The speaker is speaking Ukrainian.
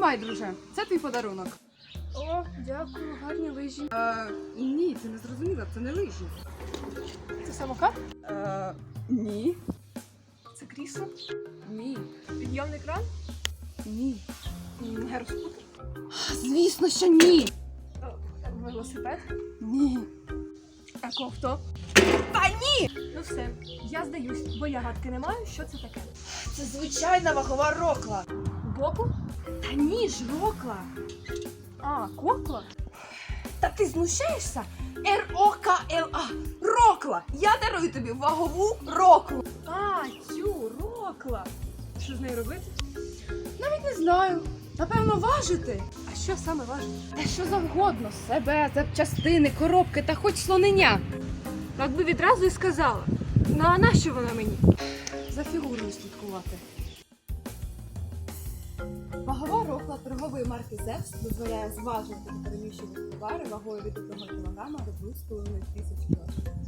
Тримай, друже, це твій подарунок. О, дякую, гарні лижі. Е, ні, ти не зрозуміла, це не лижі. Це самокат? Е, ні, Це крісло? ні, Підйомний кран? ні. М, Звісно, що ні. Велосипед? Ні. Ековто? Та ні! Ну все, я здаюсь, бо я гадки не маю, що це таке. Це звичайна вагова рокла. Боку? Та ні рокла. А, кукла? Та ти знущаєшся? Р-О-К-Л-А. Рокла! Я дарую тобі вагову роклу. А, цю, рокла. Що з нею робити? Навіть не знаю. Напевно, важити. А що саме важить? Та що завгодно, себе, запчастини, коробки та хоч слонення. Так би відразу і сказала. Ну а нащо вона мені? За фігурою слідкувати. Вагова рухла торгової марки Зевс дозволяє зважувати та переміщувати товари вагою від 1 кг до 2,5 тисяч кг.